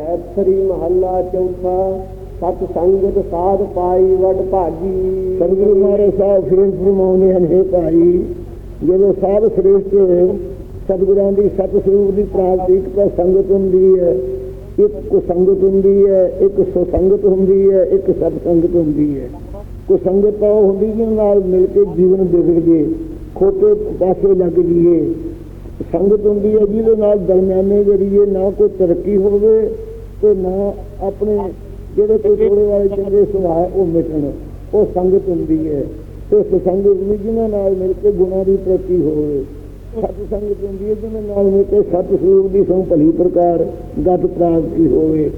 ਜੈਤਰੀ ਮਹੱਲਾ ਚੌਥਾ, ਸਤ ਸੰਗਤ ਸਾਧ ਪਾਈ ਵਡ ਭਾਗੀ। ਸਤਿਗੁਰੂ ਮਹਾਰਾਜ ਸਾਹਿਬ ਫਿਰ ਫਰਮਾਉਂਦੇ ਹਨ ਹੈ ਭਾਈ। ਜਦੋਂ ਸਾਧ ਸ੍ਰੇਸ਼ਟ ਸਤਿਗੁਰਾਂ ਦੀ ਸਤ ਸਰੂਪ ਦੀ ਪ੍ਰਾਪਤੀ, ਇੱਕ ਸੰਗਤ ਹੁੰਦੀ ਹੈ, ਇੱਕ ਕੋ ਸੰਗਤ ਹੁੰਦੀ ਹੈ, ਇੱਕ ਸੋ ਸੰਗਤ ਹੁੰਦੀ ਹੈ, ਇੱਕ ਸਤ ਸੰਗਤ ਹੁੰਦੀ ਹੈ। ਕੋ ਸੰਗਤ ਉਹ ਹੁੰਦੀ ਜਿਹਨਾਂ ਨਾਲ ਮਿਲ ਕੇ ਜੀਵਨ ਵਿਗੜ ਜੇ, ਖੋਟੇ ਪਾਸੇ ਲੱਗ ਜੀਏ ਸੰਗਤ ਹੁੰਦੀ ਹੈ ਜਿਹਦੇ ਨਾਲ ਦਰਮਿਆਨੇ ਜਰੀਏ ਨਾ ਕੋਈ ਤਰੱਕੀ ਹੋਵੇ ਤੇ ਨਾ ਆਪਣੇ ਜਿਹੜੇ ਕੋਈ ਥੋੜੇ ਵਾਲੇ ਚੰਗੇ ਸੁਭਾਅ ਉਹ ਮਿਟਣ। ਉਹ ਸੰਗਤ ਹੁੰਦੀ ਹੈ। ਤੇ ਸੰਗਤ ਵੀ ਜਿਹਨਾਂ ਨਾਲ ਮਿਲ ਕੇ ਗੁਣਾਂ ਦੀ ਪ੍ਰਤੀ ਹੋਵੇ। ਸਤ ਸੰਗਤ ਹੁੰਦੀ ਹੈ ਜਿਹਨਾਂ ਨਾਲ ਮਿਲ ਕੇ ਸਤ ਸਰੂਪ ਦੀ ਸੋ ਭਲੀ ਪ੍ਰਕਾਰ ਗਤ ਪ੍ਰਾਪਤੀ ਹੋਵੇ।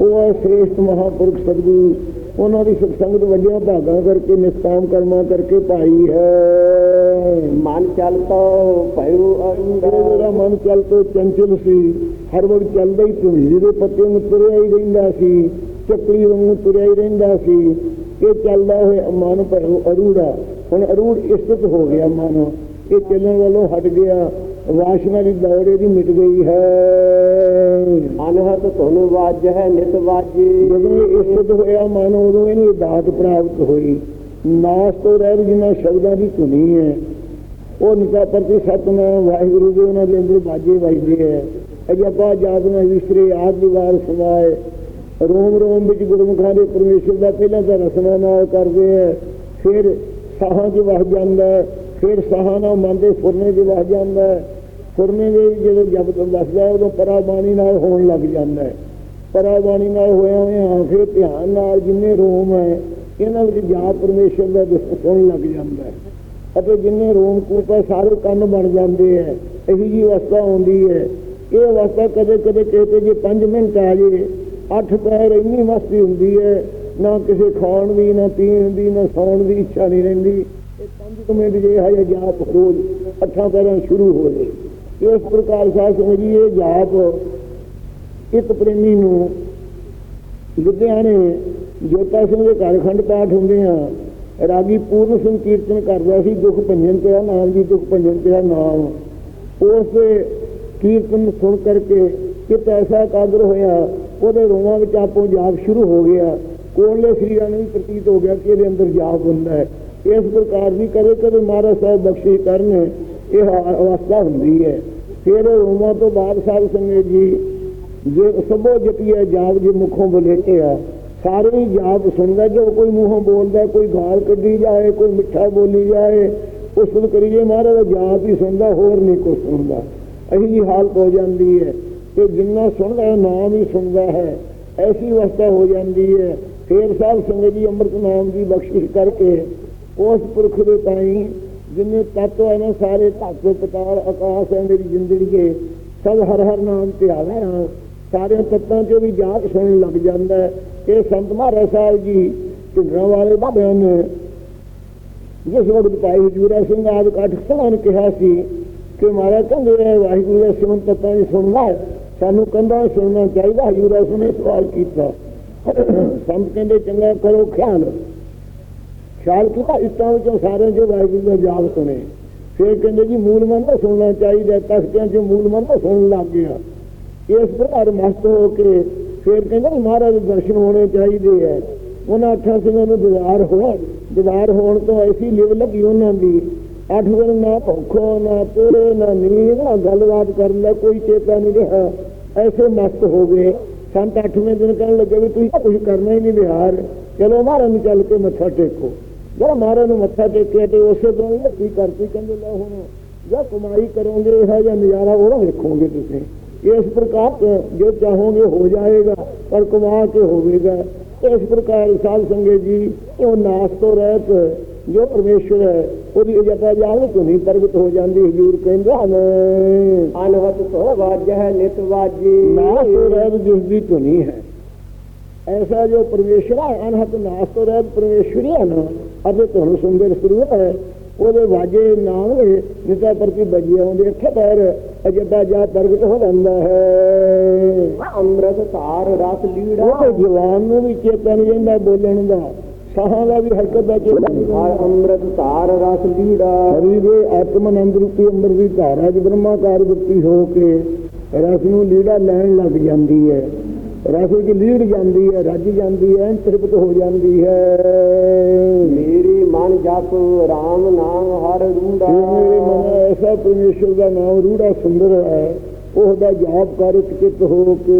ਉਹ ਹੈ ਸ੍ਰੇਸ਼ਟ ਮਹਾਪੁਰਖ ਸਤਿਗੁਰੂ। ਉਹਨਾਂ ਦੀ ਸਤ ਸੰਗਤ ਵੱਡੀਆਂ ਭਾਗਾਂ ਕਰਕੇ ਨਿਸਕਾਮ ਕਰਮਾਂ ਕਰਕੇ ਪਾਈ ਹੈ। ਇਹ ਅਰੁੰਦਾ ਮੇਰਾ ਮਨ ਚੱਲ ਤੋਂ ਚੰਚਲ ਸੀ ਹਰ ਵਕਤ ਚੱਲਦਾ ਹੀ ਦੇ ਪੱਤੇ ਨੂੰ ਤੁਰਿਆ ਹੀ ਰਹਿੰਦਾ ਸੀ ਚੱਕਰੀ ਵਾਂਗੂ ਤੁਰਿਆ ਹੀ ਰਹਿੰਦਾ ਸੀ। ਇਹ ਚੱਲਦਾ ਹੋਇਆ ਮਨ ਭਇਓ ਅਰੂੜਾ ਹੁਣ ਅਰੂੜ ਇਸਤ ਹੋ ਗਿਆ ਮਨ। ਇਹ ਚੱਲਣ ਵੱਲੋਂ ਹਟ ਗਿਆ। ਵਾਸ਼ਨਾ ਦੀ ਦੌੜ ਇਹਦੀ ਮਿਟ ਗਈ ਹੈ। ਅਨਹਤ ਧੁਨ ਵਾਜ ਹੈ ਨਿਤ ਵਾਜੀ। ਜਦੋਂ ਇਹ ਇਸਤ ਹੋਇਆ ਮਨ ਉਦੋਂ ਇਹਨੂੰ ਦਾਤ ਪ੍ਰਾਪਤ ਹੋਈ। ਨਾਸ ਤੋਂ ਰਹਿ ਜਿਨ੍ਹਾਂ ਸ਼ਬਦਾਂ ਦੀ ਧੁਨੀ ਹੈ ਉਹ ਨਿਕਾ ਪ੍ਰਤੀ ਸਤਨਾਮ ਵਾਹਿਗੁਰੂ ਦੇ ਉਹਨਾਂ ਦੇ ਅੰਦਰ ਬਾਜੇ ਵੱਜਦੇ ਹੈ ਅਜਪਾ ਜਾਦਨਾ ਵਿਸਰੇ ਆਦ ਦੀਵਾਰ ਸਮਾਏ ਰੋਮ ਰੋਮ ਵਿੱਚ ਗੁਰਮੁਖਾਂ ਦੇ ਪਰਮੇਸ਼ਰ ਦਾ ਪਹਿਲਾਂ ਤਾਂ ਰਸਨਾ ਨਾਲ ਕਰਦੇ ਹੈ ਫਿਰ ਸਾਹਾਂ 'ਚ ਵਸ ਜਾਂਦਾ ਫਿਰ ਸਾਹਾਂ ਨਾਲ ਮਨ ਦੇ ਫੁਰਨੇ 'ਚ ਵਸ ਜਾਂਦਾ ਫੁਰਨੇ ਦੇ ਜਦੋਂ ਜਬ ਤੋਂ ਦੱਸਦਾ ਹੈ, ਉਦੋਂ ਪਰਾਬਾਣੀ ਨਾਲ ਹੋਣ ਲੱਗ ਜਾਂਦਾ ਹੈ। ਪਰਾਬਾਣੀ ਨਾਲ ਹੋਇਆ ਹੋਇਆ ਫਿਰ ਧਿਆਨ ਨਾਲ ਜਿੰਨੇ ਰੋਮ ਹੈ ਇਹਨਾਂ ਵਿੱਚ ਜਾ ਪਰਮੇਸ਼ਰ ਦਾ ਦਿਸ- ਸੁਣਨ ਲੱਗ ਜਾਂਦਾ ਹੈ। ਅਤੇ ਜਿੰਨੇ ਰੋਮ ਕੂਪ ਹੈ ਸਾਰੇ ਕੰਨ ਬਣ ਜਾਂਦੇ ਹੈ ਇਹੀ ਜੀ ਅਵਸਥਾ ਹੁੰਦੀ ਹੈ ਇਹ ਅਵਸਥਾ ਕਦੇ ਕਦੇ ਕਹਿੰਦੇ ਜੇ 5 ਮਿੰਟ ਆ ਜੇ, ਅੱਠ ਪੈਰ ਇੰਨੀ ਮਸਤੀ ਹੁੰਦੀ ਹੈ ਨਾ ਕਿਸੇ ਖਾਣ ਦੀ, ਨਾ ਪੀਣ ਦੀ, ਨਾ ਸੌਣ ਦੀ ਇੱਛਾ ਨਹੀਂ ਰਹਿੰਦੀ। ਇਹ 5 ਮਿੰਟ ਜੇ ਹੈ ਜਾਪ ਖੋਲ ਅੱਠਾਂ ਪੈਰਾਂ ਸ਼ੁਰੂ ਹੋ ਜੇ। ਇਸ ਪ੍ਰਕਾਰ ਸਾਧ ਸੰਗਤ ਜੀ, ਇਹ ਜਾਪ ਇੱਕ ਪ੍ਰੇਮੀ ਨੂੰ, ਲੁਧਿਆਣੇ ਜੋਤਾ ਸਿੰਘ ਦੇ ਘਰ ਖੰਡ ਪਾਠ ਹੁੰਦੇ ਆ ਰਾਗੀ ਪੂਰਨ ਸਿੰਘ ਕੀਰਤਨ ਕਰਦਾ ਸੀ, ਦੁੱਖ ਭੰਜਨ ਤੇਰਾ ਨਾਮ ਜੀ ਦੁੱਖ ਭੰਜਨ ਤੇਰਾ ਨਾਮ ਉਸ ਕੀਰਤਨ ਸੁਣ ਕਰਕੇ ਕਿਤ ਐਸਾ ਕਾਦਰ ਹੋਇਆ, ਉਹਦੇ ਰੋਵਾਂ ਵਿੱਚ ਆਪੋ ਜਾਪ ਸ਼ੁਰੂ ਹੋ ਗਿਆ। ਕੋਲੇ ਸਰੀਰਾਂ ਨੂੰ ਵੀ ਪ੍ਰਤੀਤ ਹੋ ਗਿਆ ਕਿ ਇਹਦੇ ਅੰਦਰ ਜਾਪ ਹੁੰਦਾ ਹੈ। ਇਸ ਪ੍ਰਕਾਰ ਦੀ ਕਦੇ ਕਦੇ ਮਹਾਰਾਜ ਸਾਹਿਬ ਬਖਸ਼ਿਸ਼ ਕਰਨ, ਇਹ ਅਵਸਥਾ ਹੁੰਦੀ ਹੈ। ਫਿਰ ਰੋਵਾਂ ਤੋਂ ਬਾਅਦ ਸਾਹਿਬ ਸੰਗਤ ਜੀ, ਜੇ ਸਭੋ ਜਪੀਏ, ਜਾਪ ਜੇ ਮੁਖੋਂ ਬੋਲੇਟਿਆ ਸਾਰੇ ਹੀ ਜਾਪ ਸੁਣਦਾ ਜੋ ਕੋਈ ਮੂੰਹੋਂ ਬੋਲਦਾ, ਕੋਈ ਗਾਲ ਕੱਢੀ ਜਾਏ, ਕੋਈ ਮਿੱਠਾ ਬੋਲੀ ਜਾਏ ਉਸ ਨੂੰ ਕਰੀਏ ਮਹਾਰਾਜ ਦਾ ਜਾਪ ਹੀ ਸੁਣਦਾ, ਹੋਰ ਨਹੀਂ ਕੁਛ ਸੁਣਦਾ। ਅਹੀ ਜੀ ਹਾਲਤ ਹੋ ਜਾਂਦੀ ਹੈ ਕਿ ਜਿੰਨਾ ਸੁਣਦਾ ਨਾਮ ਹੀ ਸੁਣਦਾ ਹੈ। ਐਸੀ ਅਵਸਥਾ ਹੋ ਜਾਂਦੀ ਹੈ। ਫੇਰ ਸਾਹਿਬ ਸੰਗਤ ਜੀ ਅੰਮ੍ਰਿਤ ਨਾਮ ਦੀ ਬਖਸ਼ਿਸ਼ ਕਰਕੇ ਉਸ ਪੁਰਖ ਦੇ ਤਾਈ ਜਿੰਨੇ ਤੱਤ ਹੈ ਨਾ, ਸਾਰੇ ਧੱਕ ਪਤਾਲ ਆਕਾਸ਼ ਹੈ ਮੇਰੀ ਜ਼ਿੰਦਗੀ ਦੇ ਸਭ ਹਰ ਹਰ ਨਾਮ ਧਿਆਵੇ ਹਾਂ। ਸਾਰੇ ਤੱਤਾਂ 'ਚ ਵੀ ਜਾਤ ਸੁਣਨ ਲੱਗ ਜਾਂਦਾ ਹੈ। ਇਹ ਸੰਤ ਮਹਾਰਾਜ ਸਾਹਿਬ ਜੀ ਢਿੰਡਰਾਂ ਵਾਲੇ ਬਾਬਿਆਂ ਨੇ ਜਿਸ ਵਕਤ ਭਾਈ ਹਜੂਰਾ ਸਿੰਘ ਆਦਿ ਕੱਠ ਸਲਾਨ ਕਿਹਾ ਸੀ ਕਿ ਮਹਾਰਾਜ ਕਹਿੰਦੇ ਨੇ, ਵਾਹਿਗੁਰੂ ਦਾ ਸਿਮਰਨ ਤੱਤਾਂ ਦੀ ਸੁਣਨਾ ਸਾਨੂੰ ਕੰਧਾਂ ਸੁਣਨਾ ਚਾਹੀਦਾ ਹਜੂਰਾ ਸਿੰਘ ਨੇ ਸਵਾਲ ਕੀਤਾ। ਸੰਤ ਕਹਿੰਦੇ, ਚੰਗਾ ਕਰੋ ਖਿਆਲ। ਖਿਆਲ ਕੀਤਾ ਇਸਤਾਂ ਵਿੱਚੋਂ ਸਾਰਿਆਂ ਚੋਂ ਵਾਹਿਗੁਰੂ ਦਾ ਜਾਪ ਸੁਣੇ। ਫਿਰ ਕਹਿੰਦੇ ਜੀ ਮੂਲ ਮੰਤਰ ਸੁਣਨਾ ਚਾਹੀਦਾ ਤਖਤਿਆਂ 'ਚ ਮੂਲ ਮੰਤਰ ਸੁਣਨ ਲੱਗ ਗਿਆ ਇਸ ਪ੍ਰਕਾਰ ਮਸਤ ਹੋ ਕੇ ਫਿਰ ਕਹਿੰਦੇ ਜੀ ਮਹਾਰਾਜ ਦੇ ਦਰਸ਼ਨ ਹੋਣੇ ਚਾਹੀਦੇ ਹੈ ਉਹਨਾਂ ਅੱਠਾਂ ਸਿੰਘਾਂ ਨੂੰ ਦੀਦਾਰ ਹੋਇਆ ਦੀਦਾਰ ਹੋਣ ਤੋਂ ਐਸੀ ਲਿਵ ਲੱਗੀ ਉਹਨਾਂ ਦੀ। ਅੱਠ ਦਿਨ ਨਾ ਭੁੱਖੋ, ਨਾ ਪੂਰੇ, ਨਾ ਨੀਂਦ, ਨਾ ਗੱਲਬਾਤ ਕਰਨ ਦਾ ਕੋਈ ਚੇਤਾ ਨਹੀਂ ਰਿਹਾ। ਐਸੇ ਮਸਤ ਹੋ ਗਏ। ਸੰਤ ਅੱਠਵੇਂ ਦਿਨ ਕਹਿਣ ਲੱਗੇ ਵੀ ਤੁਸੀਂ ਕੁਝ ਕਰਨਾ ਹੀ ਨਹੀਂ ਬਿਹਾਰ ਚਲੋ ਮਹਾਰਾਜ ਨੂੰ ਚੱਲ ਕੇ ਮੱਥਾ ਟੇਕੋ। ਜਿਹੜਾ ਮਹਾਰਾਜ ਨੂੰ ਮੱਥਾ ਟੇਕਿਆ ਤੇ ਉਸੇ ਤੋਂ ਹੀ ਕੀ ਕਰਤੀ, ਕਹਿੰਦੇ ਲੈ ਹੁਣ ਜਾਂ ਕਮਾਈ ਕਰੋਗੇ, ਇਹ ਜਿਹਾ ਨਜ਼ਾਰਾ ਉਹ ਵੇਖੋਗੇ ਤੁਸੀਂ। ਇਸ ਪ੍ਰਕਾਰ ਤੋਂ ਜੋ ਚਾਹੋਗੇ ਹੋ ਜਾਏਗਾ ਪਰ ਕਮਾ ਕੇ ਹੋਵੇਗਾ। ਇਸ ਪ੍ਰਕਾਰ ਸਾਧ ਸੰਗਤ ਜੀ ਉਹ ਨਾਸ ਤੋਂ ਰਹਿਤ ਜੋ ਪਰਮੇਸ਼ਰ ਹੈ ਉਹਦੀ ਜਪਾ ਜਾਣ ਤੋਂ ਨਹੀਂ ਪ੍ਰਗਟ ਹੋ ਜਾਂਦੀ ਹਜ਼ੂਰ ਕਹਿੰਦੇ ਹਨ। ਅਨਹਤ ਧੁਨ ਵਾਜ ਹੈ ਨਿਤ ਵਾਜੀ। ਨਾਸ ਤੋਂ ਰਹਿਤ ਜਿਸ ਦੀ ਧੁਨੀ ਹੈ। ਐਸਾ ਜੋ ਪਰਮੇਸ਼ਰ ਹੈ ਅਨਹਤ ਨਾਸ ਤੋਂ ਰਹਿਤ ਪਰਮੇਸ਼ਰੀ ਹੈ ਨਾ ਅਤੇ ਤੁਹਾਨੂੰ ਸੁੰਦਰ ਸਰੂਪ ਹੈ ਉਹਦੇ ਵਾਜੇ ਨਾਮ ਨੇ ਜਿਸਦਾ ਪ੍ਰਤੀ ਬਜੀਆਂ ਹੁੰਦੇ ਇੱਥੇ ਪੈਰ। ਅਜੱਦਾ ਜਾ ਪ੍ਰਗਟ ਹੋ ਜਾਂਦਾ ਹੈ। ਅੰਮ੍ਰਿਤ ਧਾਰ ਰਸ ਲੀੜਾ। ਉਹ ਜਵਾਨ ਨੂੰ ਵੀ ਚੇਤਾ ਨਹੀਂ ਰਹਿੰਦਾ ਬੋਲਣ ਦਾ। ਸਾਹਾਂ ਦਾ ਵੀ ਹਰਕਤ ਦਾ ਚੇਤਾ ਨਹੀਂ ਆ ਰਹਿੰਦਾ ਅੰਮ੍ਰਿਤ ਧਾਰ ਰਸ ਲੀੜਾ। ਹਰੀ ਦੇ ਆਤਮਨੰਦ ਰੂਪੀ ਅੰਦਰ ਦੀ ਧਾਰਾ ਚ ਬ੍ਰਹਮਾਕਾਰ ਵృత్తి ਹੋ ਕੇ ਰਸ ਨੂੰ ਲੀੜਾ ਲੈਣ ਲੱਗ ਜਾਂਦੀ ਹੈ। ਰਸ ਵਿੱਚ ਲੀੜ ਜਾਂਦੀ ਹੈ ਰੱਜ ਜਾਂਦੀ ਹੈ ਤ੍ਰਿਪਤ ਹੋ ਜਾਂਦੀ ਹੈ। ਮੇਰੀ ਮਨ ਜਪ RAM ਨਾਮ ਹਰ ਰੂੜਾ। ਮੇਰੇ ਮਨ ਐਸਾ ਪਰਮੇਸ਼ਰ ਦਾ ਨਾਮ ਰੂੜਾ ਸੁੰਦਰ ਹੈ। ਉਹਦਾ ਜਾਪ ਕਰ ਚਿੱਤ ਹੋ ਕੇ।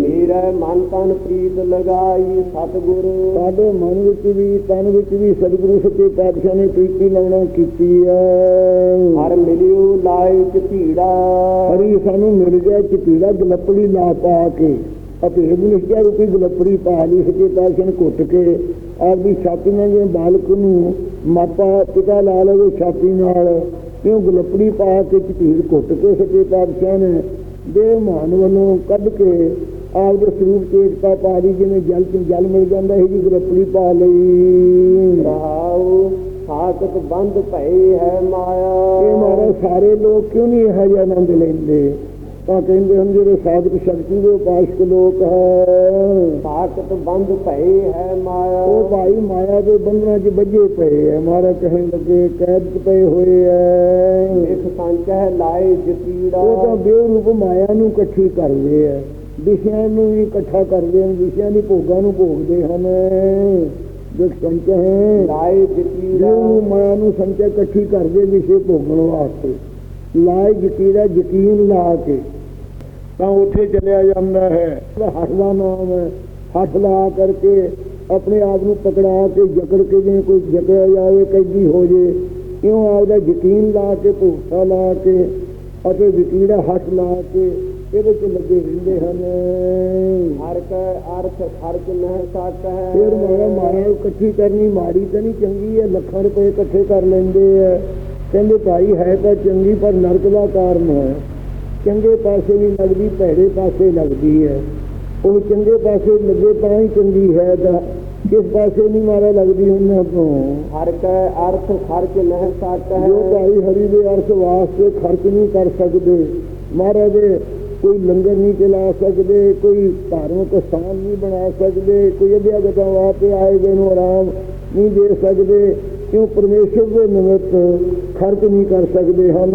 ਮੇਰਾ ਮਨ ਤਨ ਪ੍ਰੀਤ ਲਗਾਈ ਸਤਿਗੁਰ। ਸਾਡੇ ਮਨ ਵਿੱਚ ਵੀ ਤਨ ਵਿੱਚ ਵੀ ਸਤਿਗੁਰੂ ਸੱਚੇ ਪਾਤਸ਼ਾਹ ਨੇ ਪ੍ਰੀਤੀ ਲਾਉਣਾ ਕੀਤੀ ਹੈ ਹਰ ਮਿਲਿਓ ਲਾਇ ਚ ਭੀੜਾ ਹਰੀ ਸਾਨੂੰ ਮਿਲ ਗਿਆ ਚਪੀੜਾ ਗਲਪੜੀ ਲਾ ਪਾ ਕੇ। ਅਤੇ ਨਿਸ਼ਚੈ ਰੂਪੀ ਗਲਪੜੀ ਪਾ ਲਈ ਸੱਚੇ ਪਾਤਸ਼ਾਹ ਨੇ ਘੁੱਟ ਕੇ। ਆਪਦੀ ਛਾਤੀ ਨਾਲ ਜਿਵੇਂ ਬਾਲਕ ਨੂੰ ਮਾਪਾ ਪਿਤਾ ਲਾ ਲਵੇ ਛਾਤੀ ਨਾਲ। ਕਿਉਂ ਗਲਪੜੀ ਪਾ ਕੇ ਚਪੀੜ ਘੁੱਟ ਕੇ ਸੱਚੇ ਪਾਤਸ਼ਾਹ ਨੇ ਦੇਵ ਮਾਨ ਵੱਲੋਂ ਕੱਢ ਕੇ ਆਪਦੇ ਸਰੂਪ ਚੇਤਤਾ ਪਾ ਲਈ ਜਿਵੇਂ ਜਲ ਚ ਜਲ ਮਿਲ ਜਾਂਦਾ ਹੈ ਜੀ ਗਲਪੜੀ ਪਾ ਲਈ। ਰਹਾਉ ਸਾਖਤ ਬੰਦ ਭਈ ਹੈ ਇਹ ਮਾਇਆ ਮਾਰੇ ਸਾਰੇ ਲੋਕ ਕਿਉਂ ਨਹੀਂ ਇਹ ਜਿਹਾ ਆਨੰਦ ਲੈਂਦੇ? ਤਾਂ ਕਹਿੰਦੇ ਹਨ ਜਿਹੜੇ ਸਾਧਕ ਸ਼ਕਤੀ ਦੇ ਉਪਾਸ਼ਕ ਲੋਕ ਹੈ। ਸਾਖਤ ਬੰਦ ਭਈ ਹੈ ਮਾਇਆ। ਉਹ ਭਾਈ ਮਾਇਆ ਦੇ ਬੰਧਨਾਂ 'ਚ ਵੱਜੇ ਪਏ ਹੈ। ਮਾਰਾ ਕਹਿਣ ਲੱਗੇ ਕੈਦ 'ਚ ਪਏ ਹੋਏ ਹੈ। ਇੱਕ ਸੰਚ ਹੈ ਲਾਇ ਜਤੀੜਾ ਉਹ ਤਾਂ ਬੇਰੂਪ ਮਾਇਆ ਨੂੰ ਇਕੱਠੀ ਕਰਦੇ ਹੈ। ਵਿਸ਼ਿਆਂ ਨੂੰ ਵੀ ਇਕੱਠਾ ਕਰਦੇ ਹਨ। ਵਿਸ਼ਿਆਂ ਦੀ ਭੋਗਾਂ ਨੂੰ ਭੋਗਦੇ ਹਨ। ਜੋ ਸੰਚ ਹੈ ਲਾਇ ਜਤੀੜਾ ਜਿਹਨੂੰ ਮਾਇਆ ਨੂੰ ਸੰਚੈ ਇਕੱਠੀ ਕਰਦੇ ਵਿਸ਼ੇ ਭੋਗਣ ਵਾਸਤੇ। ਲਾਇ ਜਕੀਰਾ ਯਕੀਨ ਲਾ ਕੇ। ਤਾਂ ਉੱਥੇ ਚਲਿਆ ਜਾਂਦਾ ਹੈ। ਹੱਥ ਦਾ ਨਾਮ ਹੈ। ਹੱਥ ਲਾ ਕਰਕੇ ਆਪਣੇ ਆਪ ਨੂੰ ਪਕੜਾ ਕੇ ਜਕੜ ਕੇ ਜਿਵੇਂ ਕੋਈ ਜਕੜਿਆ ਜਾਵੇ ਕੈਦੀ ਹੋ ਜੇ ਇਉਂ ਆਪਦਾ ਯਕੀਨ ਲਾ ਕੇ ਭੂਸਾ ਲਾ ਕੇ ਅਤੇ ਵਕੀੜਾ ਹੱਥ ਲਾ ਕੇ ਇਹਦੇ ਚ ਲੱਗੇ ਰਹਿੰਦੇ ਹਨ। ਹਰ ਕੈ ਅਰਥ ਖਰਚ ਨਹਿ ਸਕ ਹੈ। ਫਿਰ ਮਾਰਾ ਨੂੰ ਇਕੱਠੀ ਕਰਨੀ ਮਾੜੀ ਤਾਂ ਨਹੀਂ ਚੰਗੀ ਹੈ। ਲੱਖਾਂ ਰੁਪਏ ਇਕੱਠੇ ਕਰ ਲੈਂਦੇ ਆ ਕਹਿੰਦੇ ਭਾਈ ਹੈ ਤਾਂ ਚੰਗੀ ਪਰ ਨਰਕ ਦਾ ਕਾਰਨ ਹੈ। ਚੰਗੇ ਪਾਸੇ ਵੀ ਲੱਗਦੀ ਭੈੜੇ ਪਾਸੇ ਲੱਗਦੀ ਹੈ। ਉਹ ਚੰਗੇ ਪਾਸੇ ਲੱਗੇ ਤਾਂ ਹੀ ਚੰਗੀ ਹੈ ਤਾਂ ਕਿਸ ਪਾਸੇ ਨਹੀਂ ਮਾਰਾ ਲੱਗਦੀ ਉਹਨਾਂ ਤੋਂ ਹਰ ਕੈ ਅਰਥ ਖਰਚ ਨਹਿ ਸਕ ਹੈ। ਜੋ ਭਾਈ ਹਰੀ ਦੇ ਅਰਥ ਵਾਸਤੇ ਖਰਚ ਨਹੀਂ ਕਰ ਸਕਦੇ ਮਹਾਰਾਜ ਦੇ ਕੋਈ ਲੰਗਰ ਨਹੀਂ ਚਲਾ ਸਕਦੇ ਕੋਈ ਧਾਰਮਿਕ ਸਥਾਨ ਨਹੀਂ ਬਣਾ ਸਕਦੇ ਕੋਈ ਅਧਿਆਗਤਾਂ ਵਾਸਤੇ ਆਏ ਗਏ ਨੂੰ ਆਰਾਮ ਨਹੀਂ ਦੇ ਸਕਦੇ ਕਿਉਂ ਪਰਮੇਸ਼ਰ ਦੇ ਨਿਮਿਤ ਖਰਚ ਨਹੀਂ ਕਰ ਸਕਦੇ ਹਨ?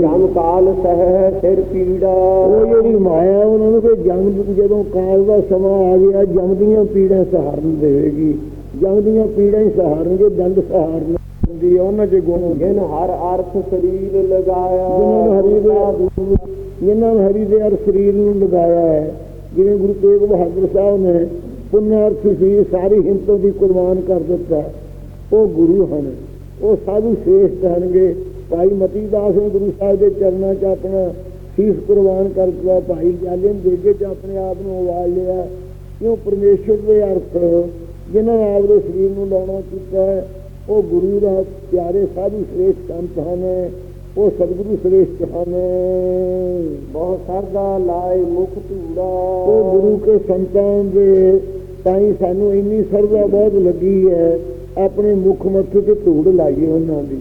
ਜਮ ਕਾਲ ਸਹਿ ਸਿਰ ਪੀੜਾ। ਉਹ ਜਿਹੜੀ ਮਾਇਆ ਉਹਨਾਂ ਨੂੰ ਕੋਈ ਜੰਗ ਜਦੋਂ ਕਾਲ ਦਾ ਸਮਾਂ ਆ ਗਿਆ ਜਮ ਦੀਆਂ ਪੀੜਾਂ ਸਹਾਰਨ ਦੇਵੇਗੀ। ਜਮ ਦੀਆਂ ਪੀੜਾਂ ਹੀ ਸਹਾਰਨਗੇ ਦੰਦ ਸਹਾਰਨ ਦੀ ਉਹਨਾਂ ਚ ਗੁਣ ਜਿਨ ਹਰ ਅਰਥ ਸਰੀਰ ਲਗਾਇਆ ਜਿਨ੍ਹਾਂ ਨੂੰ ਹਰੀ ਦੇ ਜਿਨ੍ਹਾਂ ਨੂੰ ਹਰੀ ਦੇ ਅਰ ਸਰੀਰ ਨੂੰ ਲਗਾਇਆ ਹੈ ਜਿਵੇਂ ਗੁਰੂ ਤੇਗ ਬਹਾਦਰ ਸਾਹਿਬ ਨੇ ਪੁਨਰ ਸੀ ਸਾਰੀ ਹਿੰਮਤੋਂ ਦੀ ਕੁਰਬਾਨ ਕਰ ਦਿੱਤਾ। ਉਹ ਗੁਰੂ ਹਨ। ਉਹ ਸਾਧੂ ਸ੍ਰੇਸ਼ਟ ਹਨਗੇ ਭਾਈ ਮਤੀ ਦਾਸ ਨੇ ਗੁਰੂ ਸਾਹਿਬ ਦੇ ਚਰਨਾਂ 'ਚ ਆਪਣਾ ਸੀਸ ਕੁਰਬਾਨ ਕਰ ਦਿੱਤਾ। ਭਾਈ ਜਾਲਿਮ ਦੇਗੇ 'ਚ ਆਪਣੇ ਆਪ ਨੂੰ ਉਵਾਲ ਲਿਆ। ਕਿਉਂ ਪਰਮੇਸ਼ਰ ਦੇ ਅਰਥ ਜਿਨ੍ਹਾਂ ਨੇ ਆਪਦੇ ਸਰੀਰ ਨੂੰ ਲਾਉਣਾ ਕੀਤਾ ਹੈ ਉਹ ਗੁਰੂ ਦਾ ਪਿਆਰੇ ਸਾਧੂ ਸ੍ਰੇਸ਼ਟ ਸੰਤ ਹਨ। ਉਹ ਸਤਿਗੁਰੂ ਸ੍ਰੇਸ਼ਟ ਹਨ। ਬਹੁਤ ਸਰਦਾ ਲਾਇ ਮੁਖ ਧੂੜਾ। ਉਹ ਗੁਰੂ ਕੇ ਸੰਤਾਂ ਦੇ ਤਾਈ ਸਾਨੂੰ ਇੰਨੀ ਸਰਦਾ ਬਹੁਤ ਲੱਗੀ ਹੈ। ਆਪਣੇ ਮੁਖ ਮੱਥੇ ਤੇ ਧੂੜ ਲਾਈਏ ਉਹਨਾਂ ਦੀ।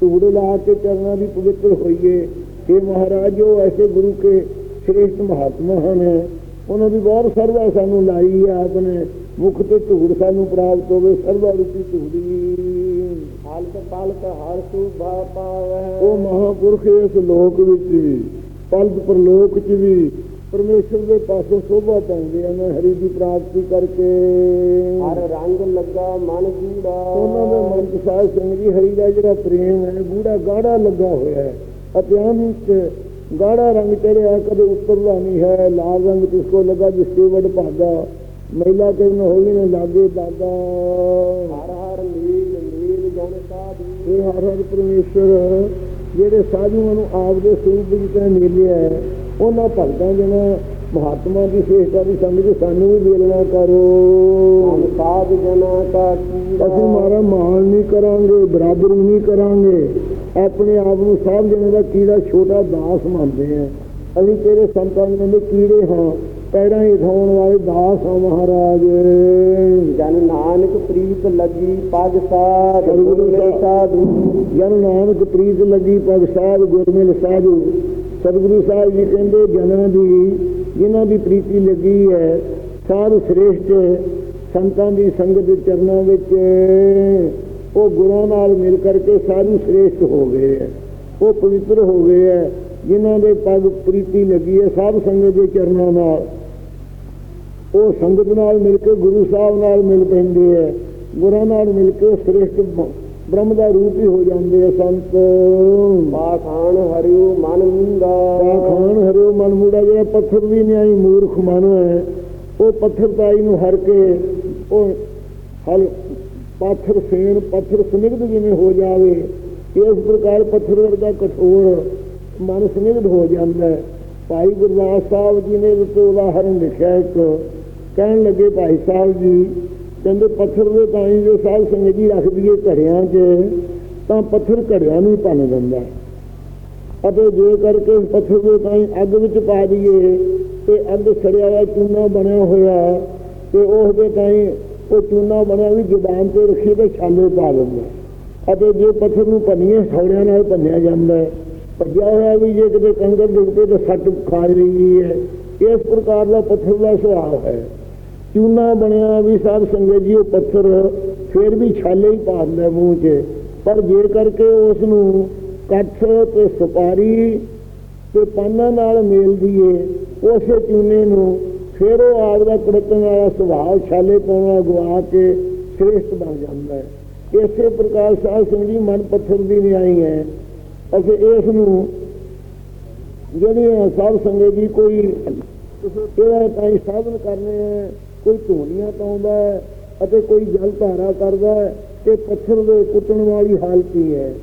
ਧੂੜ ਲਾ ਕੇ ਚਰਨਾਂ ਦੀ ਪਵਿੱਤਰ ਹੋਈਏ। ਕਿ ਮਹਾਰਾਜ ਜੋ ਐਸੇ ਗੁਰੂ ਕੇ ਸ੍ਰੇਸ਼ਟ ਮਹਾਤਮਾ ਹਨ। ਉਹਨਾਂ ਦੀ ਬਹੁਤ ਸਰਦਾ ਸਾਨੂੰ ਲਾਈ ਹੈ ਆਪਣੇ ਮੁਖ ਤੇ ਧੂੜ ਸਾਨੂੰ ਪ੍ਰਾਪਤ ਹੋਵੇ। ਸਰਦਾ ਰੂਪੀ ਧੂੜੀ। ਹਲਕ ਪਲਕ ਹਰ ਸੁਭਾ ਪਾਵੈ। ਉਹ ਮਹਾਪੁਰਖ ਇਸ ਲੋਕ ਵਿੱਚ ਵੀ ਪਲਕ ਪਰਲੋਕ ਚ ਵੀ ਪਰਮੇਸ਼ਰ ਦੇ ਪਾਸੋਂ ਸੋਭਾ ਪਾਉਂਦੇ ਹਨ ਹਰੀ ਦੀ ਪ੍ਰਾਪਤੀ ਕਰਕੇ। ਹਰ ਰੰਗ ਲੱਗਾ ਮਨ ਜੂੜਾ ਉਹਨਾਂ ਦੇ ਮਨ ਚ ਸਾਧ ਸਿੰਘ ਜੀ ਹਰੀ ਦਾ ਜਿਹੜਾ ਪ੍ਰੇਮ ਹੈ ਗੂੜਾ ਗਾੜਾ ਲੱਗਾ ਹੋਇਆ ਹੈ। ਅਤਿਆਨੰਦ ਗਾੜਾ ਰੰਗ ਚੜਿਆ ਕਦੇ ਉੱਤਰਦਾ ਨਹੀਂ ਹੈ ਲਾਲ ਰੰਗ ਜਿਸ ਕੋ ਲਗਾ ਜਿਸ ਕੇ ਵਡ ਭਾਗਾ। ਮਹਿਲਾ ਕੇ ਨ ਹੋਈ ਨੇ ਲਾਗੇ ਦਾਦਾ ਹਰ ਹਰ ਨੀਲ ਨੀਲ ਜਨ ਸਾਧੂ। ਇਹ ਹਰ ਹਰ ਪਰਮੇਸ਼ਰ ਜਿਹੜੇ ਸਾਧੂਆਂ ਨੂੰ ਆਪ ਦੇ ਸਰੂਪ ਵਿੱਚ ਮਿਲਿਆ ਹੈ ਉਹਨਾਂ ਭਗਤਾਂ ਜਿਹਨਾਂ ਮਹਾਤਮਾ ਦੀ ਸੇਵਾ ਦੀ ਸੰਗਤ ਸਾਨੂੰ ਵੀ ਵੇਲਣਾ ਕਰੋ। ਸਾਧ ਜਨਾ ਕਾ ਕੀੜਾ ਅਸੀਂ ਮਾਰਾ ਮਾਣ ਨਹੀਂ ਕਰਾਂਗੇ ਬਰਾਬਰੀ ਨਹੀਂ ਕਰਾਂਗੇ। ਆਪਣੇ ਆਪ ਨੂੰ ਸਭ ਜਣੇ ਦਾ ਕੀੜਾ ਛੋਟਾ ਦਾਸ ਮੰਨਦੇ ਆ। ਅਸੀਂ ਤੇਰੇ ਸੰਤਾਂ ਦੇ ਕੀੜੇ ਹਾਂ ਪੈਰਾਂ ਹੀ ਧਾਉਣ ਵਾਲੇ ਦਾਸ ਹਾਂ ਮਹਾਰਾਜ। ਜਨ ਨਾਨਕ ਪ੍ਰੀਤ ਲੱਗੀ ਪਗ ਸਾਧ ਸਤਿਗੁਰੂ ਗੁਰੂ ਸਾਹਿਬ। ਸਾਧੂ। ਜਨ ਨਾਨਕ ਪ੍ਰੀਤ ਲੱਗੀ ਪਗ ਸਾਹਿਬ ਗੁਰਮਿਲ ਸਾਧੂ। ਸਤਿਗੁਰੂ ਸਾਹਿਬ ਜੀ ਕਹਿੰਦੇ ਜਨਾਂ ਦੀ ਜਿਨ੍ਹਾਂ ਦੀ ਪ੍ਰੀਤੀ ਲੱਗੀ ਹੈ, ਸਾਧ ਸ੍ਰੇਸ਼ਟ ਸੰਤਾਂ ਦੀ ਸੰਗਤ ਦੇ ਚਰਨਾਂ ਵਿੱਚ, ਉਹ ਗੁਰਾਂ ਨਾਲ ਮਿਲ ਕਰਕੇ ਸਾਧੂ ਸ੍ਰੇਸ਼ਟ ਹੋ ਗਏ ਹੈ, ਉਹ ਪਵਿੱਤਰ ਹੋ ਗਏ ਹੈ, ਜਿਨ੍ਹਾਂ ਦੇ ਪਗ ਪ੍ਰੀਤੀ ਲੱਗੀ ਹੈ ਸਾਧ ਸੰਗਤ ਦੇ ਚਰਨਾਂ ਨਾਲ। ਉਹ ਸੰਗਤ ਨਾਲ ਮਿਲ ਕੇ ਗੁਰੂ ਸਾਹਿਬ ਨਾਲ ਮਿਲ ਪੈਂਦੇ ਹੈ, ਗੁਰਾਂ ਨਾਲ ਮਿਲ ਕੇ ਸ੍ਰੇਸ਼ਟ ਬ੍ਰਹਮ ਦਾ ਰੂਪ ਹੀ ਹੋ ਜਾਂਦੇ ਆ ਸੰਤ। ਪਾਖਾਨ ਹਰਿਉ ਮਨ ਮੁੰਦਾ ਤਾਂ ਖਾਨ ਹਰਿਓ ਮਨ ਮੂੜਾ ਜਿਹੜਾ ਪੱਥਰ ਵੀ ਨਿਆਈ ਮੂਰਖ ਮਨ ਹੈ। ਉਹ ਪੱਥਰਤਾਈ ਨੂੰ ਹਰ ਕੇ ਉਹ ਹਲ ਪਾਥਰ ਸੇਨ ਪੱਥਰ ਸਨਿਗਧ ਜਿਵੇਂ ਹੋ ਜਾਵੇ ਇਸ ਪ੍ਰਕਾਰ ਪੱਥਰ ਵਰਗਾ ਕਠੋਰ ਮਨ ਸਨਿਗਧ ਹੋ ਜਾਂਦਾ ਹੈ। ਭਾਈ ਗੁਰਦਾਸ ਸਾਹਿਬ ਜੀ ਨੇ ਵਿੱਚ ਉਦਾਹਰਨ ਲਿਖਿਆ ਇੱਕ। ਕਹਿਣ ਲੱਗੇ ਭਾਈ ਸਾਹਿਬ ਜੀ ਕਹਿੰਦੇ ਪੱਥਰ ਦੇ ਤਾਈ ਜੋ ਸਾਧ ਸੰਗਤ ਜੀ ਰੱਖ ਦਈਏ ਘੜਿਆਂ 'ਚ, ਤਾਂ ਪੱਥਰ ਘੜਿਆਂ ਨੂੰ ਭੰਨ ਦਿੰਦਾ ਅਤੇ ਜੇ ਕਰਕੇ ਪੱਥਰ ਦੇ ਤਾਈ ਅੱਗ ਵਿੱਚ ਪਾ ਦਈਏ, ਤੇ ਅੱਗ ਸੜਿਆ ਹੋਇਆ ਚੂਨਾ ਬਣਿਆ ਹੋਇਆ, ਤੇ ਉਸ ਦੇ ਤਾਈ ਉਹ ਚੂਨਾ ਬਣਿਆ ਵੀ ਜ਼ੁਬਾਨ ਤੇ ਰੱਖੀ ਤੇ ਛਾਲੇ ਪਾ ਦਿੰਦਾ ਅਤੇ ਜੇ ਪੱਥਰ ਨੂੰ ਭੰਨੀਏ ਸੌੜਿਆਂ ਨਾਲ ਭੰਨਿਆ ਜਾਂਦਾ ਹੈ। ਭੱਜਿਆ ਹੋਇਆ ਵੀ ਜੇ ਕਿਤੇ ਕੰਗਰ ਡਿੱਗ ਕੇ ਤਾਂ ਸੱਟ ਖਾ ਰਹੀ ਹੈ, ਇਸ ਪ੍ਰਕਾਰ ਦਾ ਪੱਥਰ ਦਾ ਸੁਭਾਅ ਹੈ। ਚੂਨਾ ਬਣਿਆ ਵੀ ਸਾਹਿਬ ਸੰਗਤ ਜੀ ਉਹ ਪੱਥਰ ਫੇਰ ਵੀ ਛਾਲੇ ਹੀ ਪਾ ਮੂੰਹ 'ਚ। ਪਰ ਜੇ ਕਰਕੇ ਉਸ ਨੂੰ ਕੱਠ ਤੇ ਸੁਪਾਰੀ ਤੇ ਪਾਨਾਂ ਨਾਲ ਮੇਲ ਦੀਏ, ਉਸੇ ਚੂਨੇ ਨੂੰ ਫਿਰ ਉਹ ਆਪ ਦਾ ਕੜਕਣ ਵਾਲਾ ਸੁਭਾਅ ਛਾਲੇ ਪਾਉਣਾ ਵਾਲਾ ਗਵਾ ਕੇ ਸ੍ਰੇਸ਼ਟ ਬਣ ਜਾਂਦਾ ਹੈ। ਇਸੇ ਪ੍ਰਕਾਰ ਸਾਹਿਬ ਸਿੰਘ ਜੀ ਮਨ ਪੱਥਰ ਦੀ ਨਿਆਈ ਹੈ। ਅਸੀਂ ਇਸ ਨੂੰ ਜਿਹੜੀ ਸਾਹਿਬ ਸੰਗਤ ਜੀ ਕੋਈ ਇਹਦਾ ਤਾਈ ਸਾਧਨ ਕਰਨੇ ਹੈ ਕੋਈ ਧੂਣੀਆਂ ਪਾਉਂਦਾ ਹੈ ਅਤੇ ਕੋਈ ਜਲ ਧਾਰਾ ਕਰਦਾ ਹੈ ਤੇ ਪੱਥਰ ਦੇ ਕੁੱਟਣ ਵਾਲੀ ਹਾਲਤ ਹੀ ਹੈ।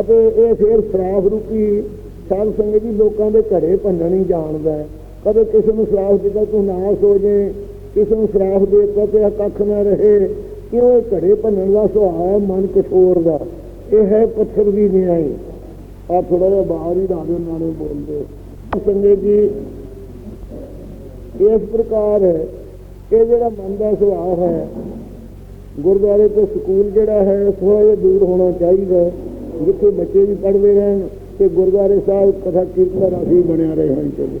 ਅਤੇ ਇਹ ਫੇਰ ਸਰਾਫ ਰੂਪੀ ਸਾਧ ਸੰਗਤ ਜੀ ਲੋਕਾਂ ਦੇ ਘਰੇ ਭੰਨਣ ਹੀ ਜਾਣਦਾ ਹੈ। ਕਦੇ ਕਿਸੇ ਨੂੰ ਸਰਾਫ ਦਿੱਤਾ, ਤੂੰ ਨਾਸ ਹੋ ਜੇ। ਕਿਸੇ ਨੂੰ ਸਰਾਫ ਦੇ ਦਿੱਤਾ ਤੇ ਕੱਖ ਨਾ ਰਹੇ। ਕਿਉਂ ਇਹ ਘੜੇ ਭੰਨਣ ਦਾ ਸੁਭਾਅ ਹੈ ਮਨ ਕਸ਼ੋਰ ਦਾ? ਇਹ ਹੈ ਪੱਥਰ ਦੀ ਨਿਆਈ। ਆ ਥੋੜਾ ਜਿਹਾ ਬਾਹਰ ਹੀ ਲਾ ਦਿਓ, ਨਾਲੇ ਬੋਲਦੇ। ਸੰਗਤ ਜੀ, ਇਸ ਪ੍ਰਕਾਰ ਇਹ ਜਿਹੜਾ ਮਨ ਦਾ ਸੁਭਾਅ ਹੈ ਗੁਰਦੁਆਰੇ ਤੋਂ ਸਕੂਲ ਜਿਹੜਾ ਹੈ ਥੋੜਾ ਜਿਹਾ ਦੂਰ ਹੋਣਾ ਚਾਹੀਦਾ ਜਿੱਥੇ ਬੱਚੇ ਵੀ ਪੜ੍ਹਦੇ ਰਹਿਣ ਤੇ ਗੁਰਦੁਆਰੇ ਸਾਹਿਬ ਕਥਾ ਕੀਰਤਨ ਰਾਹੀ ਬਣਿਆ ਰਹੇ ਹਨ ਚਲੇ।